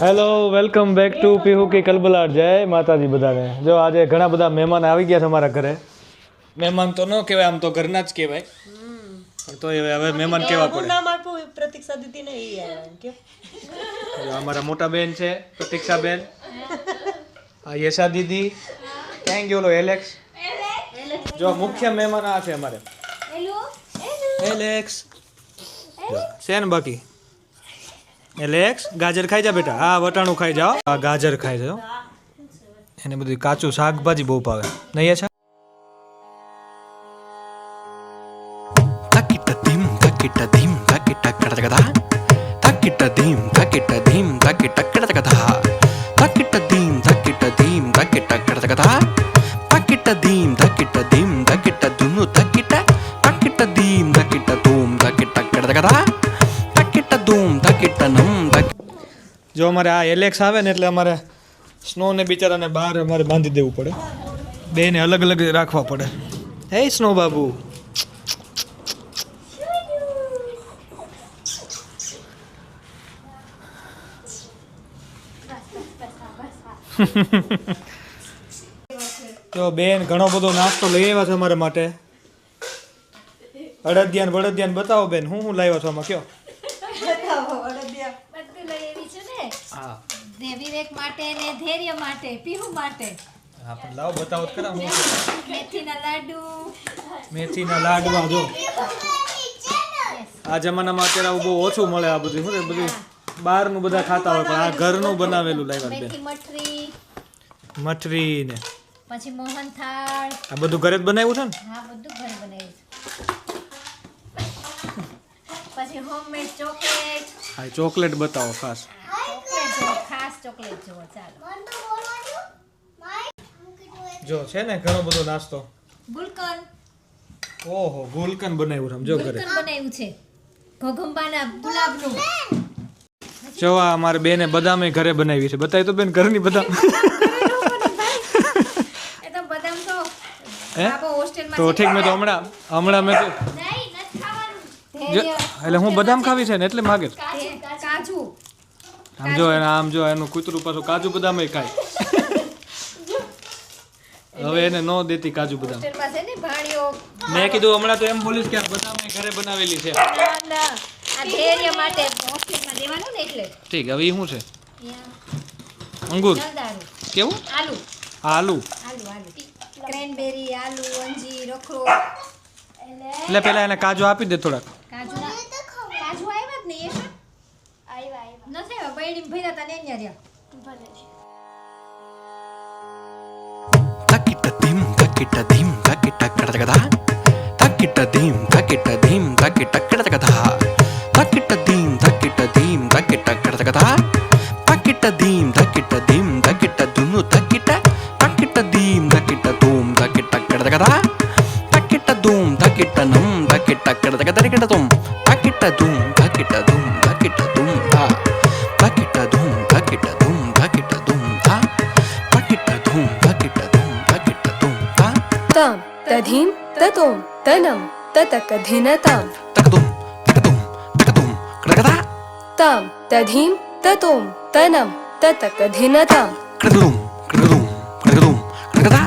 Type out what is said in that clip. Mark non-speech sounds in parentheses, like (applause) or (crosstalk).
Hello welcome back to પીહુકી કલબલાટ જય માતાજી બધાને જો આજે ઘણા બધા મહેમાન આવી ગયા છે અમારા ઘરે. મહેમાન તો ન કહેવાય આમ તો ઘરના જ કહેવાય. તો હવે હવે મહેમાન કેવા પડે? નામ આપ્યું પ્રતીક્ષા દીદી ને કે. અમારા મોટા બેન છે પ્રતીક્ષા બેન. (laughs) આ યશા દીદી. ક્યાં ગયો એલેક્સ? જો મુખ્ય મહેમાન આ છે અમારે. એલેક્સ. જો, છે ને બાકી. એલેક્સ ગાજર ખાઈ જા બેટા. હા, વટાણું ખાઈ જાઓ. આ ગાજર ખાઈ જાઓ. એને બધું કાચું શાકભાજી બહુ ભાવે. નહીં છે? ધીમ ધકીટ ધીમ ધકીટ ધીમ જો અમારે આ એલેક્સ આવે ને એટલે અમારે સ્નો ને બિચારાને બહાર અમારે બાંધી દેવું પડે. બેને અલગ અલગ રાખવા પડે. હે સ્નો બાબુ? તો બેન ઘણો બધો નાસ્તો લઈ આવ્યા છે અમારા માટે. અડદિયાન બળદિયાન બતાવો બેન હું હું લાવ્યા છો આમાં કયો? હા. ને વિવેક માટે ને ધૈર્ય માટે પીહુ માટે. હા પણ લાવો બતાવો ખરા હું મેથીના લાડુ. મેથીના લાડવા જો. આ જમાનામાં અત્યારે આવું બહુ ઓછું મળે આ બધું શું બધું બહારનું બધા ખાતા હોય પણ આ ઘરનું બનાવેલું લાવ્યા બે. મેથી મઠરી. મઠરી ને પછી મોહન થાળ આ બધું ઘરે જ બનાવ્યું છે ને? હા બધું ઘરે બનાવ્યું છે. પછી હોમમેડ ચોકલેટ હા ચોકલેટ બતાવો ખાસ. ચોકલેટ જુઓ ચાલો. જો છે ને ઘણો બધો નાસ્તો. ગુલકન. ઓહો ગુલકન બનાવ્યું સમજો ઘરે ગુલકન બનાવ્યું છે. ઘોઘંબાના ગુલાબનું. જો આ અમારે બેને બદામે ઘરે બનાવી છે. બતાવી તો બેન ઘરની બદામ. એ તો બદામ તો ઠીક મેં તો હમણાં હમણાં મેં એટલે હું બદામ ખાવી છે ને એટલે માગે કાજુ. આમ જો એને આમ જો એનું કૂતરું પાછું કાજુ બદામ ખાય. હવે એને ન દેતી કાજુ બદામ. મેં કીધું હમણાં તો એમ બોલીશ કે બદામ ઘરે બનાવેલી છે. ઠીક હવે શું છે? અંગુર. કેવું? આલુ. આલુ. ક્રેનબેરી આલુ. અંજીર અખરોટ એટલે પેલા એને કાજુ આપી દે થોડાક. કાજુ? નથી આવ્યા બૈડી ભર્યા તા ને અહીંયા રહ્યા. ભલે તકિટ ધીમ તકિટ ધીમ તકિટ કડકડા તકિટ ધીમ તકિટ ધીમ તકિટ કડકડા તકિટ ધીમ તકિટ ધીમ તકિટ કડકડા તકિટ ધીમ તકિટ ધીમ તકિટ ધુનુ તકિટ તકિટ ધીમ તકિટ ધૂમ તકિટ કડકડા તકિટ ધૂમ તકિટ નમ तां तधीं ततों तनं ततकधिनतां तकतुं तकतुं तकतुं कृतकता तां तधीं ततों तनं ततकधिनतां कृतुं कृतुं कृतुं कृतकता